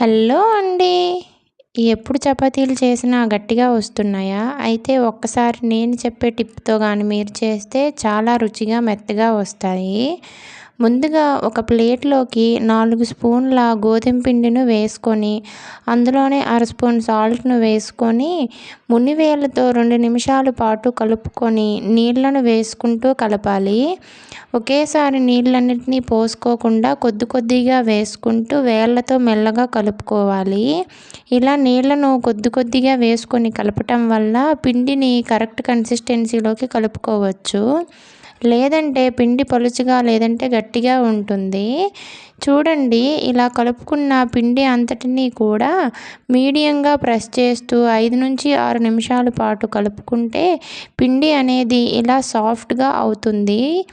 Hello అండి. ఎప్పుడు చపాతీలు చేసినా గట్టిగా వస్తున్నాయా? అయితే ఒక్కసారి నేను చెప్పే టిప్తో కానీ మీరు చేస్తే చాలా రుచిగా మెత్తగా వస్తాయి. ముందుగా ఒక ప్లేట్లోకి నాలుగు స్పూన్ల గోధుమ పిండిని వేసుకొని అందులోనే అర స్పూన్ సాల్ట్ను వేసుకొని మునివేళ్ళతో రెండు నిమిషాల పాటు కలుపుకొని నీళ్ళను వేసుకుంటూ కలపాలి. ఒకేసారి నీళ్ళన్నిటినీ పోసుకోకుండా కొద్ది కొద్దిగా వేసుకుంటూ వేళ్ళతో మెల్లగా కలుపుకోవాలి. ఇలా నీళ్ళను కొద్ది కొద్దిగా వేసుకొని కలపటం వల్ల పిండిని కరెక్ట్ కన్సిస్టెన్సీలోకి కలుపుకోవచ్చు. లేదంటే పిండి పలుచగా లేదంటే గట్టిగా ఉంటుంది. చూడండి ఇలా కలుపుకున్న పిండి అంతటినీ కూడా మీడియంగా ప్రెస్ చేస్తూ ఐదు నుంచి ఆరు నిమిషాల పాటు కలుపుకుంటే పిండి అనేది ఇలా సాఫ్ట్గా అవుతుంది.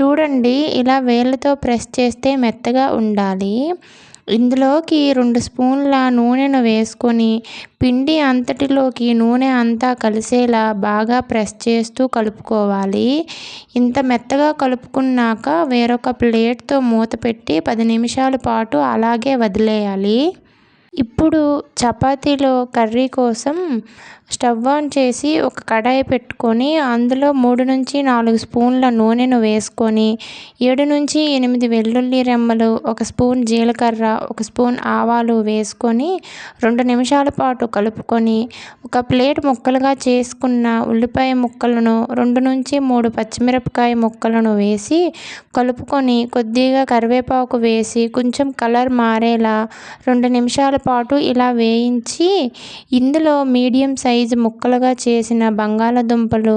చూడండి ఇలా వేళ్ళతో ప్రెస్ చేస్తే మెత్తగా ఉండాలి. ఇందులోకి రెండు స్పూన్ల నూనెను వేసుకొని పిండి అంతటిలోకి నూనె అంతా కలిసేలా బాగా ప్రెస్ చేస్తూ కలుపుకోవాలి. ఇంత మెత్తగా కలుపుకున్నాక వేరొక ప్లేట్తో మూత పెట్టి పది నిమిషాల పాటు అలాగే వదిలేయాలి. ఇప్పుడు చపాతీలో కర్రీ కోసం స్టవ్ ఆన్ చేసి ఒక కడాయి పెట్టుకొని అందులో మూడు నుంచి నాలుగు స్పూన్ల నూనెను వేసుకొని ఏడు నుంచి ఎనిమిది వెల్లుల్లి రెమ్మలు ఒక స్పూన్ జీలకర్ర ఒక స్పూన్ ఆవాలు వేసుకొని రెండు నిమిషాల పాటు కలుపుకొని ఒక ప్లేట్ ముక్కలుగా చేసుకున్న ఉల్లిపాయ ముక్కలను రెండు నుంచి మూడు పచ్చిమిరపకాయ ముక్కలను వేసి కలుపుకొని కొద్దిగా కరివేపాకు వేసి కొంచెం కలర్ మారేలా రెండు నిమిషాల పాటు ఇలా వేయించి ఇందులో మీడియం సైజు ముక్కలుగా చేసిన బంగాళదుంపలు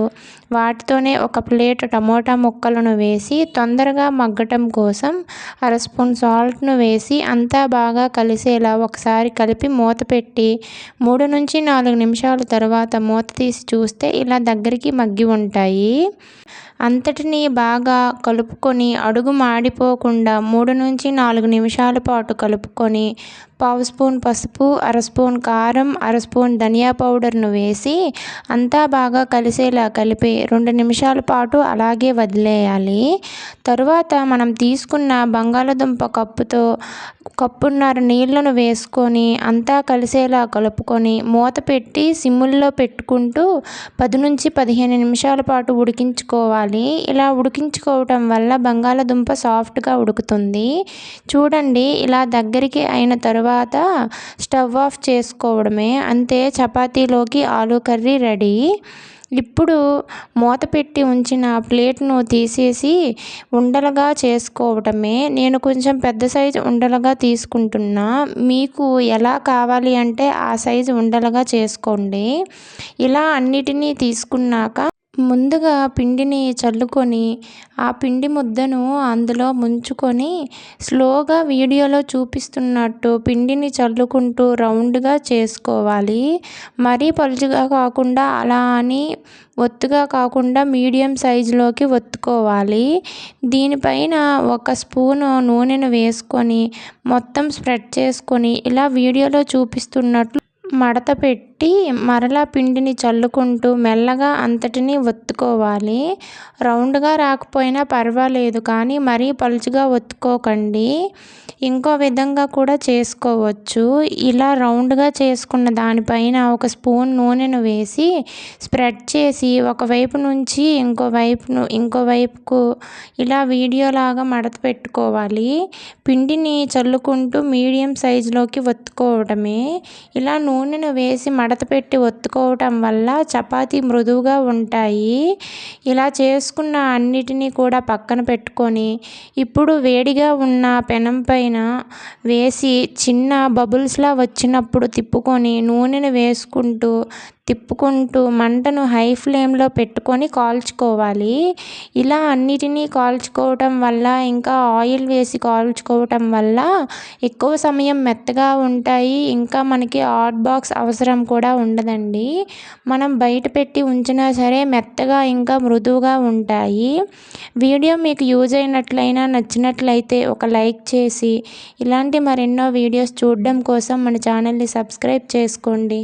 వాటితోనే ఒక ప్లేట్ టమోటా ముక్కలను వేసి తొందరగా మగ్గటం కోసం అర స్పూన్ సాల్ట్ను వేసి అంతా బాగా కలిసేలా ఒకసారి కలిపి మూత పెట్టి మూడు నుంచి నాలుగు నిమిషాల తర్వాత మూత తీసి చూస్తే ఇలా దగ్గరికి మగ్గి ఉంటాయి. అంతటినీ బాగా కలుపుకొని అడుగు మాడిపోకుండా మూడు నుంచి నాలుగు నిమిషాల పాటు కలుపుకొని పావు స్పూన్ పసుపు అర స్పూన్ కారం అర స్పూన్ ధనియా పౌడర్ను వేసి అంతా బాగా కలిసేలా కలిపి రెండు నిమిషాల పాటు అలాగే వదిలేయాలి. తరువాత మనం తీసుకున్న బంగాళదుంప కప్పుతో కప్పున్నర నీళ్ళను వేసుకొని అంతా కలిసేలా కలుపుకొని మూత పెట్టి సిమ్ముల్లో పెట్టుకుంటూ పది నుంచి పదిహేను నిమిషాల పాటు ఉడికించుకోవాలి. ఇలా ఉడికించుకోవటం వల్ల బంగాళదుంప సాఫ్ట్గా ఉడుకుతుంది. చూడండి ఇలా దగ్గరికి అయిన తర్వాత తర్వాత స్టవ్ ఆఫ్ చేసుకోవడమే. అంతే చపాతీలోకి ఆలు కర్రీ రెడీ. ఇప్పుడు మూత పెట్టి ఉంచిన ప్లేట్ను తీసేసి ఉండలుగా చేసుకోవటమే నేను కొంచెం పెద్ద సైజు ఉండలుగా తీసుకుంటున్నా. మీకు ఎలా కావాలి అంటే ఆ సైజు ఉండలుగా చేసుకోండి. ఇలా అన్నిటినీ తీసుకున్నాక ముందుగా పిండిని చల్లుకొని ఆ పిండి ముద్దను అందులో ముంచుకొని స్లోగా వీడియోలో చూపిస్తున్నట్టు పిండిని చల్లుకుంటూ రౌండ్గా చేసుకోవాలి. మరీ పలుచగా కాకుండా అలా అని ఒత్తుగా కాకుండా మీడియం సైజులోకి ఒత్తుకోవాలి. దీనిపైన ఒక స్పూను నూనెను వేసుకొని మొత్తం స్ప్రెడ్ చేసుకొని ఇలా వీడియోలో చూపిస్తున్నట్లు మడత పెట్టి మరలా పిండిని చల్లుకుంటూ మెల్లగా అంతటిని ఒత్తుకోవాలి. రౌండ్గా రాకపోయినా పర్వాలేదు కానీ మరీ పలుచగా ఒత్తుకోకండి. ఇంకో విధంగా కూడా చేసుకోవచ్చు. ఇలా రౌండ్గా చేసుకున్న దానిపైన ఒక స్పూన్ నూనెను వేసి స్ప్రెడ్ చేసి ఒకవైపు నుంచి ఇంకో వైపును ఇంకో వైపుకు ఇలా వీడియోలాగా మడత పెట్టుకోవాలి. పిండిని చల్లుకుంటూ మీడియం సైజులోకి ఒత్తుకోవడమే. ఇలా నూనెను వేసి మడత పెట్టి ఒత్తుకోవటం వల్ల చపాతీ మృదువుగా ఉంటాయి. ఇలా చేసుకున్న అన్నిటినీ కూడా పక్కన పెట్టుకొని ఇప్పుడు వేడిగా ఉన్న పెనం పైన వేసి చిన్న బబుల్స్లా వచ్చినప్పుడు తిప్పుకొని నూనెను వేసుకుంటూ తిప్పుకుంటూ మంటను హై ఫ్లేమ్లో పెట్టుకొని కాల్చుకోవాలి. ఇలా అన్నిటినీ కాల్చుకోవటం వల్ల ఇంకా ఆయిల్ వేసి కాల్చుకోవటం వల్ల ఎక్కువ సమయం మెత్తగా ఉంటాయి. ఇంకా మనకి హాట్ బాక్స్ అవసరం కూడా ఉండదండి. మనం బయట పెట్టి ఉంచినా సరే మెత్తగా ఇంకా మృదువుగా ఉంటాయి. వీడియో మీకు యూజ్ అయినట్లయినా నచ్చినట్లయితే ఒక లైక్ చేసి ఇలాంటి మరెన్నో వీడియోస్ చూడడం కోసం మన ఛానల్ని సబ్స్క్రైబ్ చేసుకోండి.